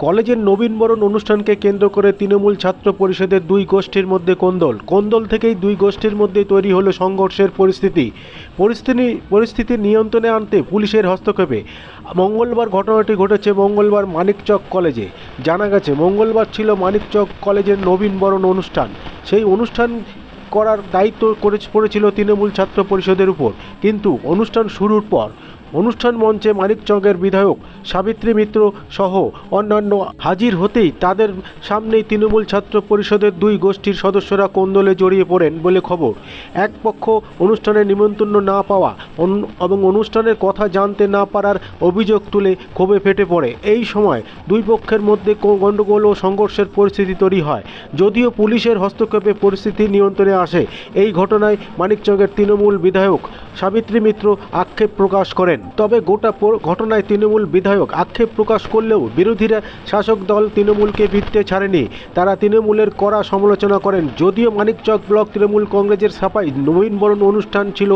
কলেজের নবীনবরণ অনুষ্ঠানকে কেন্দ্র করে তৃণমূল ছাত্র পরিষদের দুই গোষ্ঠীর মধ্যে কোন্দল। কোন্দল থেকেই দুই গোষ্ঠীর মধ্যে তৈরি হলো সংঘর্ষের পরিস্থিতি। পরিস্থিতি পরিস্থিতি নিয়ন্ত্রণে আনতে পুলিশের হস্তক্ষেপে। মঙ্গলবার ঘটনাটি ঘটেছে মঙ্গলবার মানিকচক কলেজে। জানা গেছে, মঙ্গলবার ছিল মানিকচক কলেজের নবীনবরণ অনুষ্ঠান। সেই অনুষ্ঠান করার দায়িত্ব করে পড়েছিল তৃণমূল ছাত্র পরিষদের উপর। কিন্তু অনুষ্ঠান শুরুর পর অনুষ্ঠান মঞ্চে মানিকচকের বিধায়ক সাবিত্রী মিত্র সহ অন্যান্য হাজির হতেই তাদের সামনেই তৃণমূল ছাত্র পরিষদের দুই গোষ্ঠীর সদস্যরা কোন্দলে জড়িয়ে পড়েন বলে খবর। এক পক্ষ অনুষ্ঠানে নিমন্ত্রণ না পাওয়া এবং অনুষ্ঠানের কথা জানতে না পারার অভিযোগ তুলে ক্ষোভে ফেটে পড়ে। এই সময় দুই পক্ষের মধ্যে গণ্ডগোল ও সংঘর্ষের পরিস্থিতি তৈরি হয়। যদিও পুলিশের হস্তক্ষেপে পরিস্থিতি নিয়ন্ত্রণে আসে, এই ঘটনায় মানিকচকের তৃণমূল বিধায়ক সাবিত্রী মিত্র আক্ষেপ প্রকাশ করেন। তবে গোটা ঘটনায় তৃণমূল বিধায়ক আক্ষেপ প্রকাশ করলেও বিরোধীরা শাসক দল তৃণমূলকে ভিত্তে ছাড়েনি। তারা তৃণমূলের কড়া সমালোচনা করেন। যদিও মানিকচক ব্লক তৃণমূল কংগ্রেসের সাফাই নবীনবরণ অনুষ্ঠান ছিল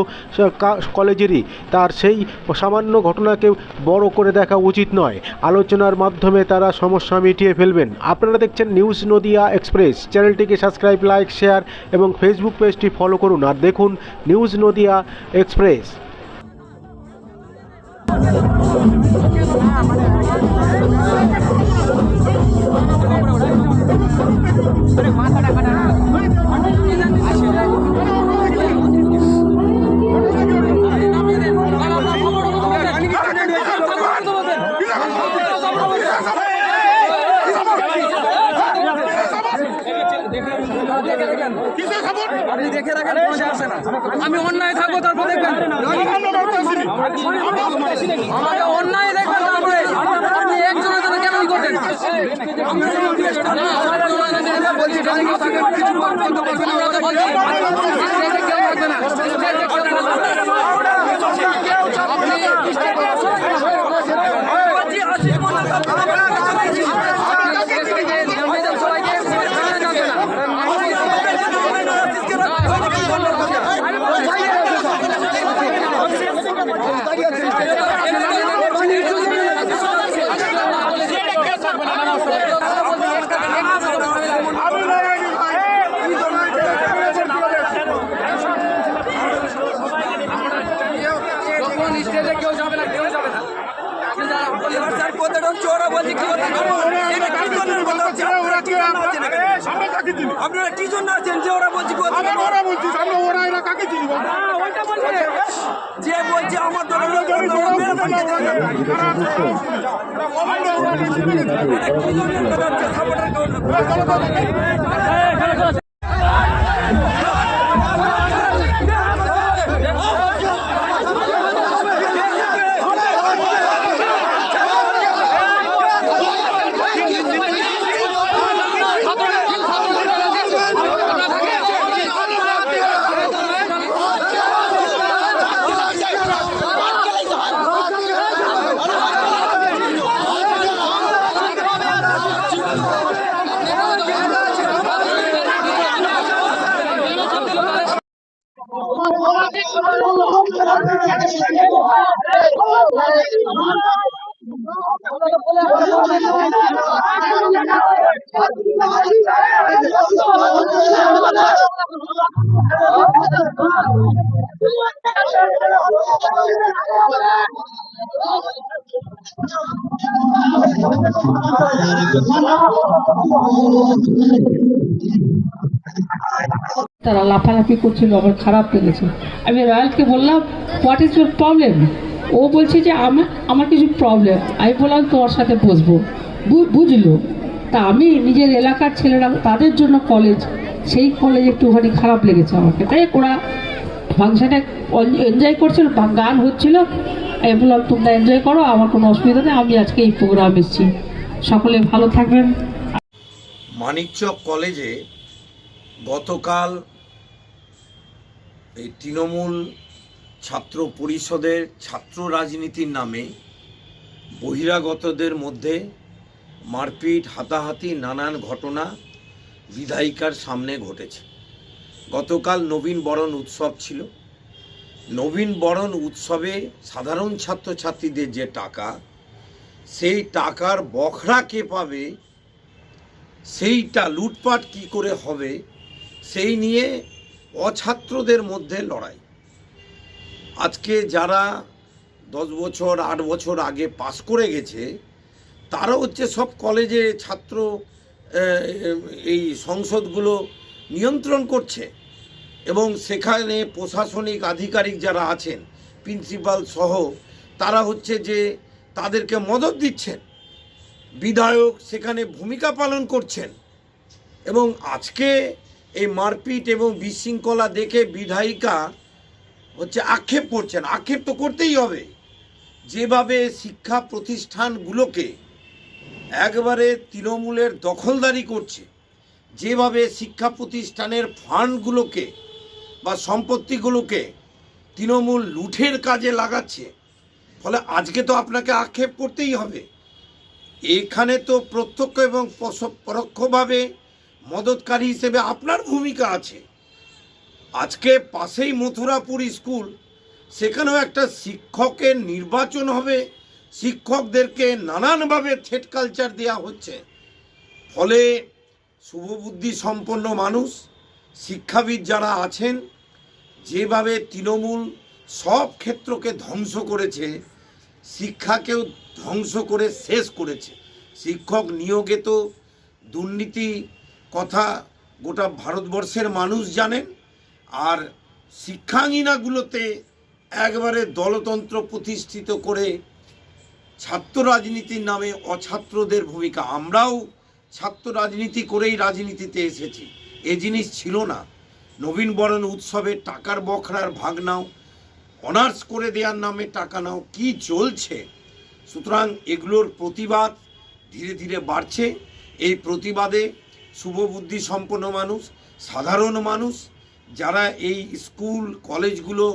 কলেজেরই, তার সেই সামান্য ঘটনাকে বড় করে দেখা উচিত নয়। আলোচনার মাধ্যমে তারা সমস্যা মিটিয়ে ফেলবেন। আপনারা দেখছেন নিউজ নদিয়া এক্সপ্রেস। চ্যানেলটিকে সাবস্ক্রাইব, লাইক, শেয়ার এবং ফেসবুক পেজটি ফলো করুন। আর দেখুন নিউজ নদিয়া এক্সপ্রেস আমাকে অন্যায় দেখবেন তারপরে। আপনি একজনের জন্য কেন ই আমরা বলছি কিছু বলতে পারবেন আমরা তো বলছি। কেউ না স্টেজে কেউ থাকবে না আপনি বলছি আশিস মন্ডল আপনি স্টেজে নামিয়ে দেন সবাইকে সামনে যাবে না যখন স্টেজে কেউ যাবে না কেউ যাবে না বলছে আপনারা কি জন্য আছেন এখানে? আপনারা কি জন্য আছেন যে ওরা বলছে কি করতে যে বলছে আমার দলের লোক মেরে ফেলতে চায়। এটা কি জন্য কথা হচ্ছে? সাপোর্টার কেউ না। তারা লাফালাফি করছিল, আমার খারাপ লেগেছে। আমি রয়্যালকে বললাম হোয়াট ইজ ইউর প্রবলেম ও বলছে যে আমার আমার কিছু প্রবলেম আমি বললাম, তোমার সাথে বসবো। বুঝলো। তা আমি নিজের এলাকার ছেলেরা, তাদের জন্য কলেজ সেই কলেজ একটুখানি খারাপ লেগেছে আমাকে। তাই ওরা ফাংশানে এনজয় করছিল গান হচ্ছিল। আমি বললাম, তোমরা এনজয় করো, আমার কোনো অসুবিধা নেই, আমি আজকে এই প্রোগ্রাম এসেছি। সকলে ভালো থাকবেন। মানিকচক কলেজে গতকাল এই তৃণমূল ছাত্র পরিষদের ছাত্র রাজনীতির নামে বহিরাগতদের মধ্যে মারপিট, হাতাহাতি, নানান ঘটনা বিধায়িকার সামনে ঘটেছে। গতকাল নবীন বরণ উৎসব ছিল। নবীন বরণ উৎসবে সাধারণ ছাত্রছাত্রীদের যে টাকা, সেই টাকার বখরা কে পাবে, সেইটা লুটপাট কি করে হবে, সেই নিয়ে অছাত্রদের মধ্যে লড়াই। আজকে যারা দশ বছর, আট বছর আগে পাশ করে গেছে, তারা হচ্ছে সব কলেজে ছাত্র এই সংসদগুলো নিয়ন্ত্রণ করছে এবং সেখানে প্রশাসনিক আধিকারিক যারা আছেন, প্রিন্সিপাল সহ, তারা হচ্ছে যে তাদেরকে মদত দিচ্ছেন। বিধায়ক সেখানে ভূমিকা পালন করছেন এবং আজকে এই মারপিট এবং বিশৃঙ্খলা দেখে বিধায়িকা হচ্ছে আক্ষেপ করছেন। আক্ষেপ তো করতেই হবে। যেভাবে শিক্ষা প্রতিষ্ঠানগুলোকে একবারে তৃণমূলের দখলদারি করছে, যেভাবে শিক্ষা প্রতিষ্ঠানের ফান্ডগুলোকে বা সম্পত্তিগুলোকে তৃণমূল লুঠের কাজে লাগাচ্ছে, ফলে আজকে তো আপনাকে আক্ষেপ করতেই হবে। এখানে তো প্রত্যক্ষ এবং পরোক্ষভাবে মদতকারী হিসেবে আপনার ভূমিকা আছে। আজকে পাশেই মথুরাপুর স্কুল, সেখানেও একটা শিক্ষকের নির্বাচন হবে। শিক্ষকদেরকে নানানভাবে থ্রেট কালচার দেওয়া হচ্ছে। ফলে শুভবুদ্ধি সম্পন্ন মানুষ, শিক্ষাবিদ যারা আছেন, যেভাবে তৃণমূল সব ক্ষেত্রকে ধ্বংস করেছে, শিক্ষাকেও ধ্বংস করে শেষ করেছে। শিক্ষক নিয়োগে তো দুর্নীতি কথা গোটা ভারতবর্ষের মানুষ জানেন আর শিক্ষাঙ্গিনাগুলোতে একবারে দলতন্ত্র প্রতিষ্ঠিত করে ছাত্র রাজনীতির নামে অছাত্রদের ভূমিকা। আমরাও ছাত্র রাজনীতি করেই রাজনীতিতে এসেছি। এ জিনিস ছিল না। নবীন বরণ উৎসবে টাকার বখরার ভাগ নাও, অনার্স করে দেওয়ার নামে টাকা নাও, কি চলছে? সুতরাং এগুলোর প্রতিবাদ ধীরে ধীরে বাড়ছে। এই প্রতিবাদে শুভবুদ্ধি সম্পন্ন মানুষ, সাধারণ মানুষ, যারা এই স্কুল, কলেজগুলো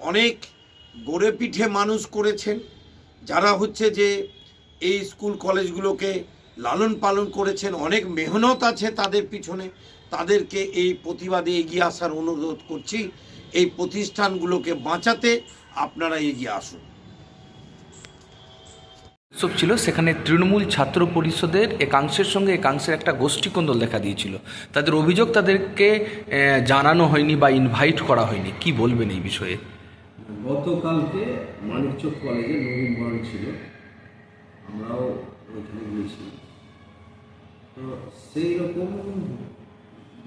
অনেক গড়ে পিঠে মানুষ করেছেন, যারা হচ্ছে যে এই স্কুল, কলেজগুলোকে লালন পালন করেছেন, অনেক মেহনত আছে তাদের পিছনে, তাদেরকে এই প্রতিবাদে এগিয়ে আসার অনুরোধ করছি, এই প্রতিষ্ঠানগুলোকে বাঁচাতে আপনারা এগিয়ে আসুন। উৎসব ছিল, সেখানে তৃণমূল ছাত্র পরিষদের একাংশের সঙ্গে একাংশের একটা গোষ্ঠীকন্দল দেখা দিয়েছিল। তাদের অভিযোগ তাদেরকে জানানো হয়নি বা ইনভাইট করা হয়নি। কি বলবেন এই বিষয়ে? গতকালকে মানিকচক কলেজে নবীন বরণ ছিল। আমরাও ওইখানে গিয়েছি তো সেই রকম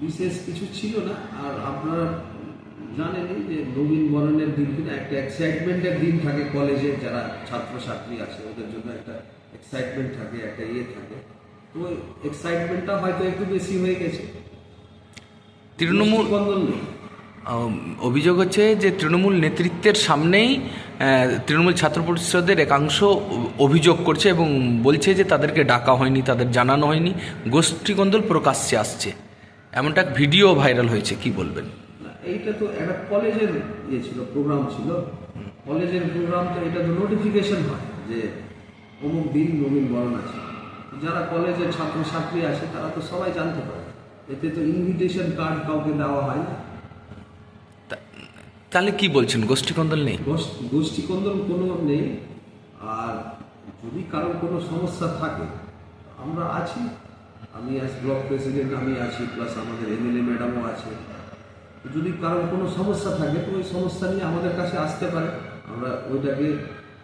বিশেষ কিছু ছিল না। আর আপনারা জানেনই যে নবীন বরণের দিন কিন্তু একটা এক্সাইটমেন্টের দিন থাকে কলেজে যারা ছাত্রছাত্রী আছে ওদের জন্য একটা এক্সাইটমেন্ট থাকে একটা ইয়ে থাকে। তো এক্সাইটমেন্টটা হয়তো একটু বেশি হয়ে গেছে। তৃণমূল অভিযোগ হচ্ছে যে তৃণমূল নেতৃত্বের সামনেই তৃণমূল ছাত্র পরিষদের একাংশ অভিযোগ করছে এবং বলছে যে তাদেরকে ডাকা হয়নি তাদের জানানো হয়নি। গোষ্ঠীকন্দল প্রকাশ্যে আসছে। এমনটা ভিডিও ভাইরাল হয়েছে কি বলবেন? এইটা তো একটা কলেজের ইয়ে ছিল প্রোগ্রাম ছিল। কলেজের প্রোগ্রাম তো এটা তো নোটিফিকেশন হয় যে অমুক দিন নবীন বরণ আছে। যারা কলেজের ছাত্রছাত্রী আছে তারা তো সবাই জানতে পারে। এতে তো ইনভিটেশন কার্ড কাউকে দেওয়া হয় না। তাহলে কি বলছেন? গোষ্ঠীকন্দল নেই? গোষ্ঠ- গোষ্ঠীকন্দল কোনো নেই। আর যদি কারোর কোনো সমস্যা থাকে আমরা আছি। আমি আজ ব্লক প্রেসিডেন্ট আমি আছি প্লাস আমাদের এমএলএ ম্যাডামও আছে। যদি কারোর কোনো সমস্যা থাকে, তো ওই সমস্যা নিয়ে আমাদের কাছে আসতে পারে। আমরা ওইটাকে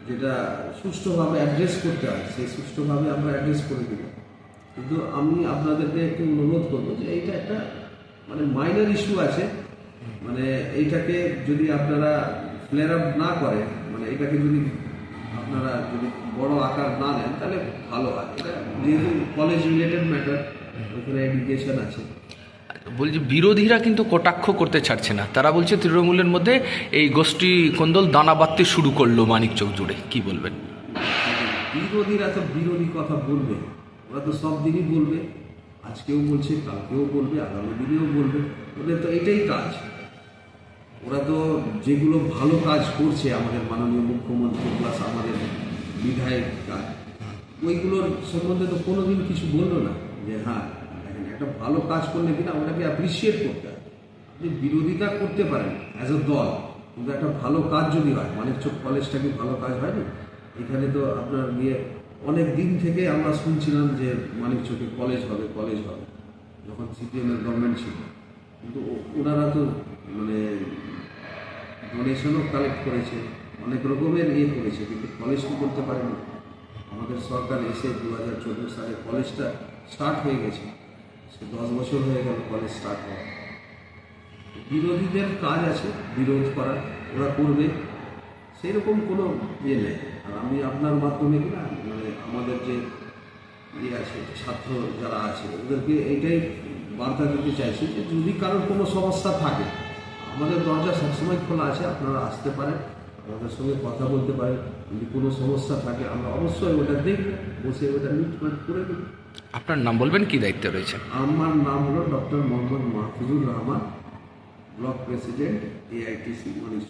যেটা সুষ্ঠুভাবে অ্যাড্রেস করতে হয়, সেই সুষ্ঠুভাবে আমরা অ্যাড্রেস করে দেব। কিন্তু আমি আপনাদেরকে একটু অনুরোধ করব যে এইটা একটা মানে মাইনার ইস্যু আছে। মানে এইটাকে যদি আপনারা ফ্লেয়ার আপ না করে মানে এটাকে যদি আপনারা যদি বড় আকার না নেন, তাহলে ভালো হয়। এটা যেহেতু কলেজ রিলেটেড ম্যাটার ওখানে এডুকেশন আছে। বলছি বিরোধীরা কিন্তু কটাক্ষ করতে ছাড়ছে না। তারা বলছে তৃণমূলের মধ্যে এই গোষ্ঠী কন্দল দানা বাঁধতে শুরু করল মানিকচক জুড়ে। কি বলবেন? বিরোধীরা তো বিরোধী কথা বলবে। ওরা তো সব দিনই বলবে। আজকেও বলছে, কালকেও বলবে, আগামী দিনেও বলবে। ওদের তো এটাই কাজ। ওরা তো যেগুলো ভালো কাজ করছে, আমাদের মাননীয় মুখ্যমন্ত্রী প্লাস আমাদের বিধায়ক কাজ ওইগুলোর সম্বন্ধে তো কোনোদিন কিছু বলল না যে হ্যাঁ একটা ভালো কাজ করলে কিনা ওটাকে অ্যাপ্রিসিয়েট করতে হয় আপনি বিরোধিতা করতে পারেন অ্যাজ এ দল, কিন্তু একটা ভালো কাজ যদি হয় মানিকচক কলেজটা কি ভালো কাজ হয় না এখানে তো আপনার ইয়ে অনেক দিন থেকে আমরা শুনছিলাম যে মানিক চোখে কলেজ হবে কলেজ হবে, যখন সিপিএমের গভর্নমেন্ট ছিল। কিন্তু ওনারা তো মানে ডোনেশনও কালেক্ট করেছে, অনেক রকমের ইয়ে করেছে, কিন্তু কলেজ তো করতে পারেনি। আমাদের সরকার এসে দু হাজার চোদ্দ সালে কলেজটা স্টার্ট হয়ে গেছে। সে দশ বছর হয়ে গেল কলেজ স্টার্ট হওয়া বিরোধীদের কাজ আছে, বিরোধ করার, ওরা করবে। সেই রকম কোনো ইয়ে নেই। আর আমি আপনার মাধ্যমে না মানে আমাদের যে ইয়ে আছে ছাত্র যারা আছে, ওদেরকে এইটাই বার্তা দিতে চাইছি যে যদি কারোর কোনো সমস্যা থাকে, আমাদের দরজা সবসময় খোলা আছে, আপনারা আসতে পারেন আমাদের সঙ্গে কথা বলতে পারেন। যদি কোনো সমস্যা থাকে, আমরা অবশ্যই ওটা দেখব বসে ওটা মিটমাট করে দেবো। আপনার নাম বলবেন, কি দায়িত্বে রয়েছে আমার নাম হলো doctor Mohammad Mahfuzur Rahman, block president AITC Manish